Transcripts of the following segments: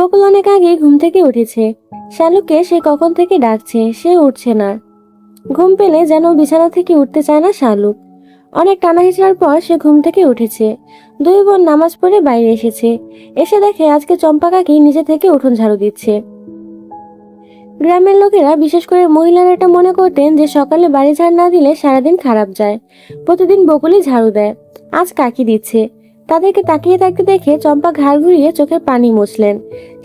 বকুল অনেক আগে ঘুম থেকে উঠেছে। শালুককে সে কখন থেকে ডাকছে, সে উঠছে না। ঘুম পেলে যেন বিছানা থেকে উঠতে চায় না শালুক অনেক টানা হিচড়ার পর সে ঘুম থেকে উঠেছে। দুই বোন নামাজ পড়ে বাইরে এসেছে। এসে দেখে আজকে চম্পা কাকি নিজে থেকে উঠোন ঝাড়ু দিচ্ছে। গ্রামের লোকেরা, বিশেষ করে মহিলারা এটা মনে করতেন যে সকালে বাড়ি ঝাড় না দিলে সারাদিন খারাপ যায়। প্রতিদিন বকুলই ঝাড়ু দেয়। আজ কাকি দিচ্ছে। তাদেরকে তাকিয়ে থাকতে দেখে চম্পা ঘাড় ঘুরিয়ে চোখের পানি মুছলেন।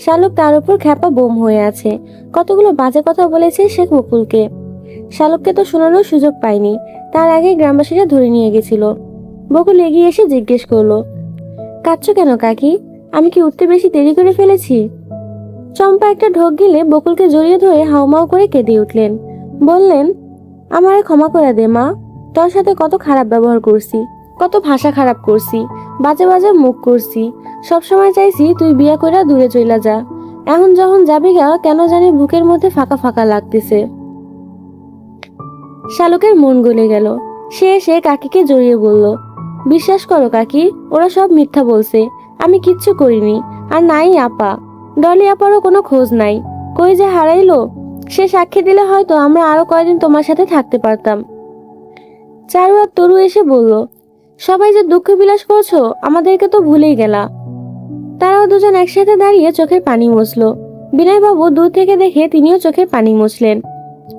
শালুক তার উপর খ্যাপা বোম হয়ে আছে। কতগুলো বাজে কথা বলেছে শেখ বকুলকে শালুককে তো শোনানোর সুযোগ পায়নি। তার আগে গ্রামবাসীরা ধরে নিয়ে গেছিল। বকুল এগিয়ে এসে জিজ্ঞেস করল, কাঁদছো কেন কাকি? আমি কি উঠতে বেশি দেরি করে ফেলেছি? চম্পা একটা ঢোক গিলে বকুলকে জড়িয়ে ধরে হাউমাউ করে কেঁদে উঠলেন। বললেন, আমারে ক্ষমা করে দে মা। তোর সাথে কত খারাপ ব্যবহার করছি, কত ভাষা খারাপ করছি। বাজে বাজে মুখ করছি। সবসময় চাইছি তুই বিয়া কইরা দূরে চইলা যা। এখন যখন যাবি গা, কেন জানি বুকের মধ্যে ফাঁকা ফাঁকা লাগতেছে। শালুকের মন গলে গেল। সে এসে কাকিকে জড়িয়ে বলল, বিশ্বাস করো কাকি, ওরা সব মিথ্যা বলছে। আমি কিচ্ছু করিনি। আর নাই আপা। ডলি আপারও কোনো খোঁজ নাই। কই যে হারাইলো? সে সাক্ষী দিলে হয়তো আমরা আরও কয়দিন তোমার সাথে থাকতে পারতাম। চারু আর তরু এসে বলল সবাই যে দুঃখ বিলাস করছ, আমাদেরকে তো ভুলেই গেলা। তারাও দুজন একসাথে দাঁড়িয়ে চোখের পানি মুছলো। বিনয়বাবু দূর থেকে দেখে তিনিও চোখের পানি মুছলেন।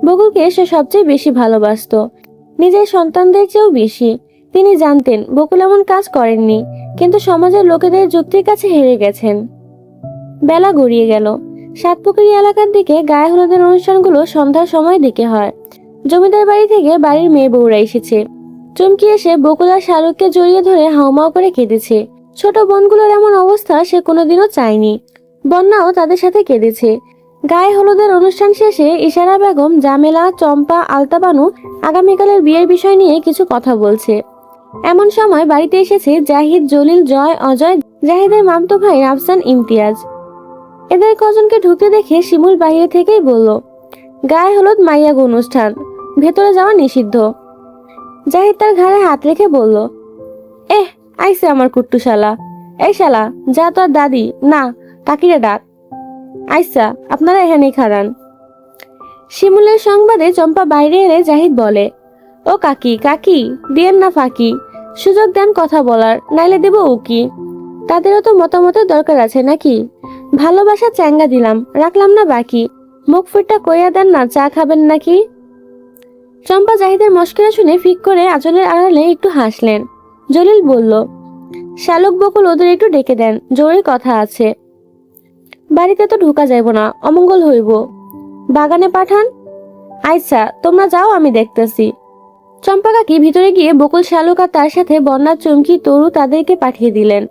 বকুলকে সে সবচেয়ে বেশি ভালোবাসতো। নিজের সন্তানদের চেয়েও বেশি। তিনি জানতেন, বকুল এমন কাজ করেননি, কিন্তু সমাজের লোকেদের যুক্তির কাছে হেরে গেছেন। বেলা গড়িয়ে গেল। সাতপুকুরি এলাকার দিকে গায়ে হলুদের অনুষ্ঠানগুলো সন্ধ্যার সময় দিকে হয়। জমিদার বাড়ি থেকে বাড়ির মেয়ে বউরা এসেছে। চমকি এসে বকুল আর শাহরুখকে জড়িয়ে ধরে হাউমাউ করে কেঁদেছে। ছোট বোনগুলোর এমন অবস্থা সে কোনোদিনও চায়নি। বন্যাও তাদের সাথে কেঁদেছে। গায়ে হলুদের অনুষ্ঠান শেষে ইশারা বেগম, জামেলা, চম্পা আলতাবানু আগামীকালের বিয়ের বিষয় নিয়ে কিছু কথা বলছে। এমন সময় বাড়িতে এসেছে জাহিদ, জলিল, জয়, অজয়, জাহিদের মামতো ভাই রাফসান ইমতিয়াজ। এদের কজনকে ঢুকতে দেখে শিমুল বাইরে থেকেই বলল, গায়ে হলুদ মাইয়াগ অনুষ্ঠান। ভেতরে যাওয়া নিষিদ্ধ। জাহিদ তার ঘাড়ে হাত রেখে বলল, এহ আইসে আমার কুট্টু শালা এই শালা, যা তোর দাদি, না, কাকিরে ডাক। আইসা, আপনারা এখানেই খাড়ান। শিমুলের সংবাদে চম্পা বাইরে এলে জাহিদ বলে, ও কাকি কাকি, দিয়েন না ফাঁকি। সুযোগ দেন কথা বলার, নাইলে দেব উকি। তাদেরও তো মতামতের দরকার আছে নাকি? ভালোবাসা চ্যাঙ্গা দিলাম, রাখলাম না বাকি। মুখ ফুটটা কইয়া দেন না, চা খাবেন নাকি? চম্পা জাহিদের মস্করা শুনে ফিক করে আঁচলের আড়ালে একটু হাসলেন। জলিল বলল, শ্যালক বকুল ওদের একটু ডেকে দেন, জোরে কথা আছে। বাড়িতে তো ঢোকা যাইব না, অমঙ্গল হইব। বাগানে পাঠান? আচ্ছা তোমরা যাও, আমি দেখতেছি। চম্পা কাকি ভিতরে গিয়ে বকুল শালুক আর তার সাথে বন্যার চমকি তরু তাদেরকে পাঠিয়ে দিলেন।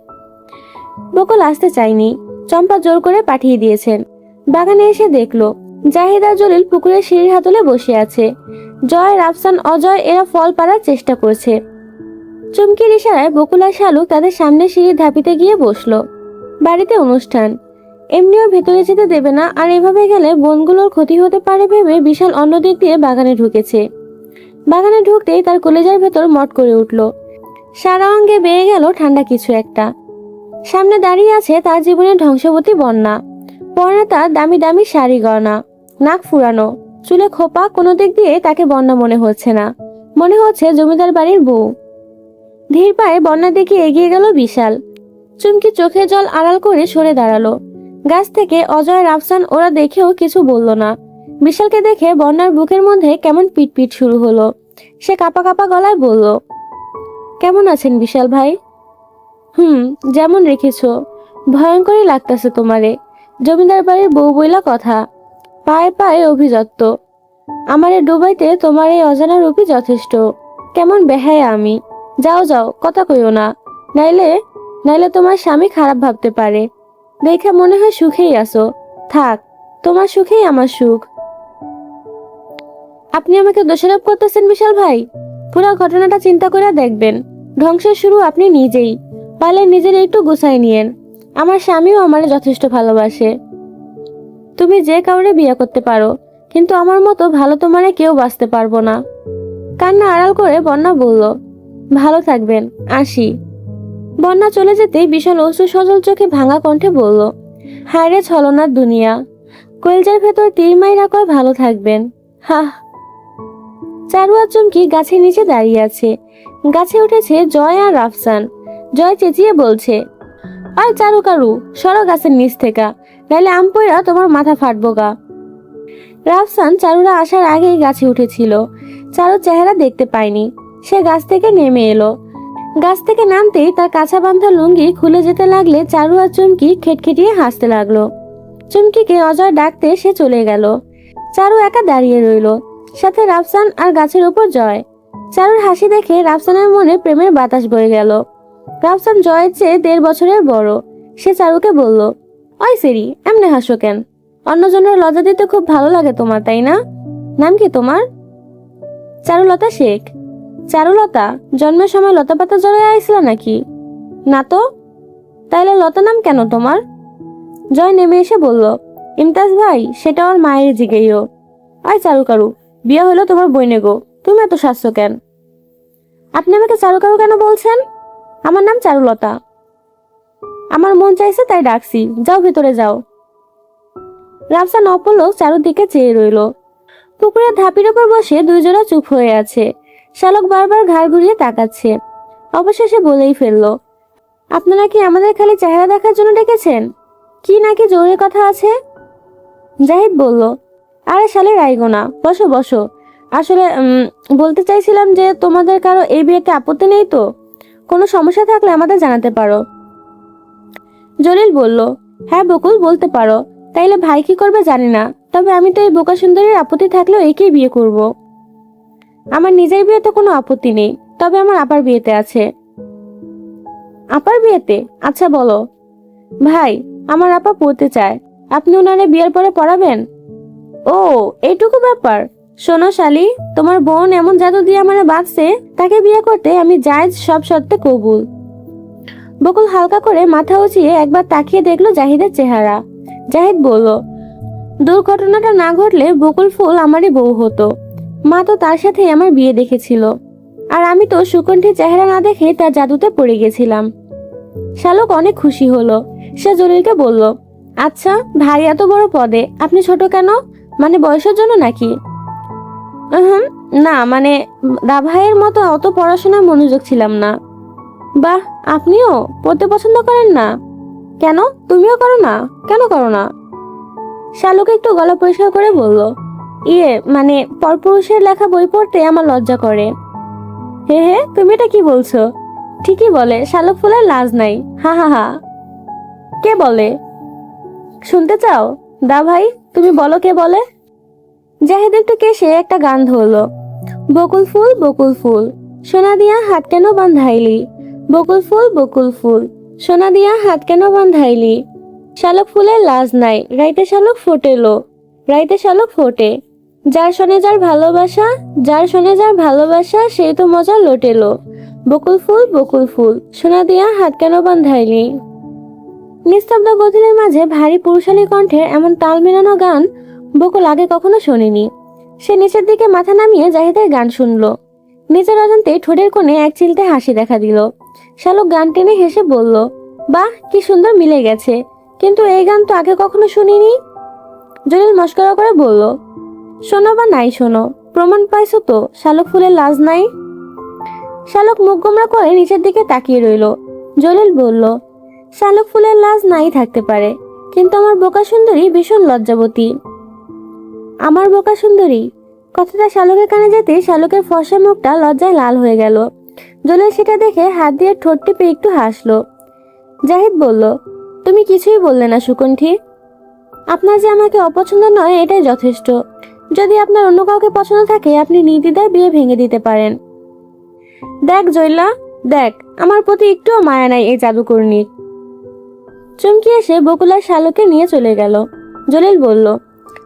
বকুল আসতে চায়নি। চম্পা জোর করে পাঠিয়ে দিয়েছেন। বাগানে এসে দেখল, জাহিদা জলিল পুকুরের সিঁড়ির হাতলে বসে আছে। জয়, রাফসান, অজয়, এরা ফল পাড়ার চেষ্টা করছে। চমকির ইশারায় বকুল শালুক তাদের সামনে সিঁড়ির ধাপিতে গিয়ে বসল। বাড়িতে অনুষ্ঠান। এমনিও ভেতরে যেতে দেবে না, আর এভাবে গেলে বনগুলোর ক্ষতি হতে পারে ভেবে বিশাল অন্য দিক দিয়ে বাগানে ঢুকেছে। বাগানে ঢুকতেই তার কলেজার ভেতর মট করে উঠল। সারা অঙ্গে বেয়ে গেল ঠান্ডা কিছু একটা। সামনে দাঁড়িয়ে আছে তার জীবনের ধ্বংসবতী বন্যা। পরনে তার দামি দামি শাড়ি গয়না, নাক ফুরানো। চুলে খোপা কোনো দিক দিয়ে তাকে বন্যা মনে হচ্ছে না। মনে হচ্ছে জমিদার বাড়ির বউ। ধীর পায়ে বন্যার দিকে এগিয়ে গেল বিশাল। চুমকি চোখে জল আড়াল করে সরে দাঁড়াল। গাছ থেকে অজয় রাফসান ওরা দেখেও কিছু বলল না। বিশালকে দেখে বন্যার বুকের মধ্যে কেমন পিটপিট শুরু হলো। সে কাপা কাপা গলায় বলল, কেমন আছেন বিশাল ভাই? হুম, যেমন রেখেছ। ভয়ঙ্করই লাগতেছে তোমারে। জমিদার বাড়ির বউ বইলা কথা। পায়ে পায়ে অভিযত্ত আমারে ডুবাইতে তোমার এই অজানা রূপই যথেষ্ট। কেমন বেহায় আমি। যাও যাও, কথা কইও না। নাইলে নাইলে তোমার স্বামী খারাপ ভাবতে পারে। দেখে মনে হয় সুখেই আছো। থাক, তোমার সুখেই আমার সুখ। আপনি আমাকে দোষারোপ করতেছেন বিশাল ভাই? পুরো ঘটনাটা চিন্তা করে দেখবেন। ধ্বংসের শুরু আপনি নিজেই। পারলে নিজের একটু গুছাই নিয়েন। আমার স্বামীও আমার যথেষ্ট ভালোবাসে। তুমি যে কাউরে বিয়ে করতে পারো, কিন্তু আমার মতো ভালো তোমারে কেউ বাঁচতে পারব না। কান্না আড়াল করে বন্যা বলল, ভালো থাকবেন, আসি। বন্যা চলে যেতেই বিশাল অশ্রু সজল চোখে ভাঙা কণ্ঠে বলল হায়রে ছলনার দুনিয়া, কলজার ভেতর তীর মাইরা কয় ভালো থাকবেন, হাহ। চারু আর চুমকি গাছের নিচে দাঁড়িয়ে আছে, গাছে উঠেছে জয় আর রাফসান জয় চেঁচিয়ে বলছে ওই চারু কারু, সরো গাছের নিচ থেকে। নাইলে আম পইরা তোমার মাথা ফাটবো গা। রাফসান চারুরা আসার আগেই গাছে উঠেছিল। চারুর চেহারা দেখতে পায়নি। সে গাছ থেকে নেমে এলো। গাছ থেকে নামতেই তার কাঁচা বাঁধা লুঙ্গি খুলে যেতে লাগলে চারু আর চুমকি খেটখেটিয়ে হাসতে লাগল। চুমকিকে অজয় ডাকতে সে চলে গেল। চারু একা দাঁড়িয়ে রইল। সাথে রাফসান আর গাছের উপর জয়। চারুর হাসি দেখে রাফসানের মনে প্রেমের বাতাস বয়ে গেল। রাফসান জয়ের চেয়ে দেড় বছরের বড়। সে চারুকে বলল ওই সেরি এমনি হাসো কেন? অন্যজনের লজ্জা দিতে খুব ভালো লাগে তোমার, তাই না? নাম কি তোমার? চারুলতা শেখ। চারুলতা, জন্মের সময় লতা পাতা জড়ে আইছিল নাকি? না তো। তাইলে লতা নাম কেন তোমার? জয় নেমে এসে বলল, ইমতাজ ভাই, সেটা ওর মায়ের জিগেইও আয় চারু কারু বিয়ে হলো তোমার বইনে গো, তুমি এত স্বাস্থ্য কেন? আপনি আমাকে চারু কারু কেন বলছেন? আমার নাম চারুলতা। আমার মন চাইছে তাই ডাকছি, যাও ভেতরে যাও। রাফসান অপলক চারুদিকে চেয়ে রইল। পুকুরের ধাপির ওপর বসে দুইজনা চুপ হয়ে আছে। শালক বারবার ঘাড় ঘুরিয়ে তাকাচ্ছে। অবশেষে বলেই ফেলল, আপনারা কি আমাদের খালি চেহারা দেখার জন্য ডেকেছেন? কি নাকি জরুরি কথা আছে? জাহিদ বলল, আরে শালে রাইগো না, বসো বসো। আসলে বলতে চাইছিলাম যে তোমাদের কারও এই বিয়েতে আপত্তি নেই তো? কোনো সমস্যা থাকলে আমাদের জানাতে পারো। জলিল বলল হ্যাঁ বকুল, বলতে পারো। তাইলে ভাই কি করবে জানি না। তবে আমি তো এই বোকা সুন্দরীর আপত্তি থাকলেও একেই বিয়ে করব। আমার নিজের বিয়েতে কোনো আপত্তি নেই, তবে আমার আপার বিয়েতে আছে। আপার বিয়েতে? আচ্ছা বলো। ভাই, আমার আপা পড়তে চায়। আপনি ওনারে বিয়ের পরে পড়াবেন? ও, এইটুকু ব্যাপার। শোনো শালি, তোমার বোন এমন জাদু দিয়ে আমার বাঁচছে তাকে বিয়ে করতে আমি জায়েজ সব শর্তে কবুল। বকুল হালকা করে মাথা উঁচিয়ে একবার তাকিয়ে দেখল জাহিদের চেহারা। জাহিদ বলল, দুর্ঘটনাটা না ঘটলে বকুল ফুল আমারই বউ হতো। মা তো তার সাথে আমার বিয়ে দেখেছিল। আর আমি তো সুকণ্ঠীর চেহারা না দেখে তার জাদুতে পড়ে গেছিলাম। শালক অনেক খুশি হলো। সে জলিলকে বলল আচ্ছা ভাই এত বড় পদে, আপনি ছোট কেন? মানে বয়সের জন্য নাকি? হুম না মানে দা ভাইয়ের মতো অত পড়াশোনায় মনোযোগ ছিলাম না। বাহ, আপনিও? পড়তে পছন্দ করেন না? কেন? তুমিও করো না? কেন করো না? শালুক একটু গলা পরিষ্কার করে বলল ইয়ে মানে পরপুরুষের লেখা বই পড়তে আমার লজ্জা করে। হে হে, তুমি এটা কি বলছো? ঠিকই বলে, শালুক ফুলের লাজ নাই। হা হা হা। কে বলে? শুনতে চাও? দা ভাই তুমি বলো কে বলে? জাহিদ একটু কেসে একটা গান ধরলো। বকুল ফুল বকুল ফুল, সোনা দিয়া হাত কেন বান্ধাইলি? বকুল ফুল বকুল ফুল, সোনা দিয়া হাত কেন বান্ধাইলি? শালক ফুলের লাজ নাই, রাইতে শালক ফোটেলো। রাইতে শালক ফোটে। যার শোনে যার ভালোবাসা, যার শোনে যার ভালোবাসা সেই তো মজা লোটেলো। বকুল ফুল বকুল ফুল, সোনা দিয়া হাত কেন বান্ধাইলি? নিস্তব্ধ গধূলির মাঝে ভারী পুরুষালী কণ্ঠের এমন তাল মেলানো গান বকুল আগে কখনো শোনেনি। সে নিচের দিকে মাথা নামিয়ে জাহিদের গান শুনলো। নিজের অজান্তে ঠোঁটের কোণে এক চিলতে হাসি দেখা দিল। শালক গান টেনে হেসে বলল, বাহ, কি সুন্দর মিলে গেছে। কিন্তু এই গান তো আগে কখনো শুনিনি? জলিল মস্করা করে বলল, শোনো বা নাই শোনো, প্রমাণ পাইছো তো, শালক ফুলের লাজ নাই? শালক মুখ গোমরা করে নিচের দিকে তাকিয়ে রইল। জলিল বলল, শালক ফুলের লাজ নাই থাকতে পারে, কিন্তু আমার বোকা সুন্দরী ভীষণ লজ্জাবতী। আমার বোকা সুন্দরী। কথাটা শালকের কানে যেতে শালকের ফর্সা মুখটা লজ্জায় লাল হয়ে গেল। জলিল সেটা দেখে হাত দিয়ে ঠোঁট টিপে একটু হাসলো। জাহিদ বলল, তুমি কিছুই বললে না, সুকণ্ঠী। আপনার যে আমাকে অপছন্দ নয়, এটাই যথেষ্ট। যদি আপনার অন্য কাউকে পছন্দ থাকে, আপনি নির্দ্বিধায় বিয়ে ভেঙে দিতে পারেন। দেখ জৈলা দেখ, আমার প্রতি একটুও মায়া নাই এই জাদুকর্ণীর। চমকি এসে বকুলার শালকে নিয়ে চলে গেল। জলিল বলল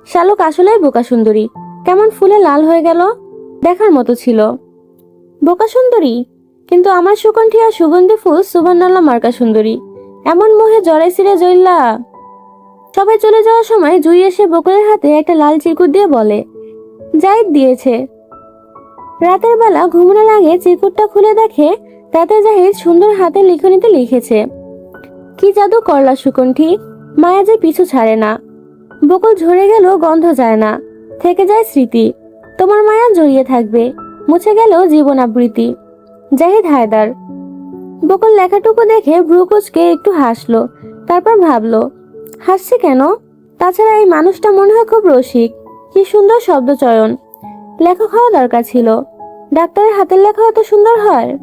শালক আসলেই বোকা সুন্দরী। কেমন ফুলে লাল হয়ে গেল? দেখার মতো ছিল। বোকা সুন্দরী? কিন্তু আমার সুকণ্ঠী আর সুগন্ধি ফুল সুবর্ণাল্লা মার্কা সুন্দরী। এমন মোহে জড়াইছিলে জৈল্লা সবাই চলে যাওয়ার সময় জুই এসে বকুলের হাতে একটা লাল চিরকুট দিয়ে বলে জাইদ দিয়েছে। রাতের বেলা ঘুমানোর আগে চিরকুটটা খুলে দেখে তাতে জাহিদ সুন্দর হাতে লিখনিতে লিখেছে, কি জাদু করলা সুকণ্ঠী? মায়া যে পিছু ছাড়ে না। বকুল ঝরে গেল গন্ধ যায় না। থেকে যায় স্মৃতি। তোমার মায়া জড়িয়ে থাকবে। মুছে গেল জীবন আবৃত্তি জাহিদ হায়দার। বকুল লেখাটুকু দেখে ভ্রুকুচকে একটু হাসলো। তারপর ভাবলো, হাসছে কেন? তাছাড়া এই মানুষটা মনে হয় খুব রসিক। কি সুন্দর শব্দচয়ন। লেখক হওয়া দরকার ছিল। ডাক্তারের হাতের লেখা এত সুন্দর হয়?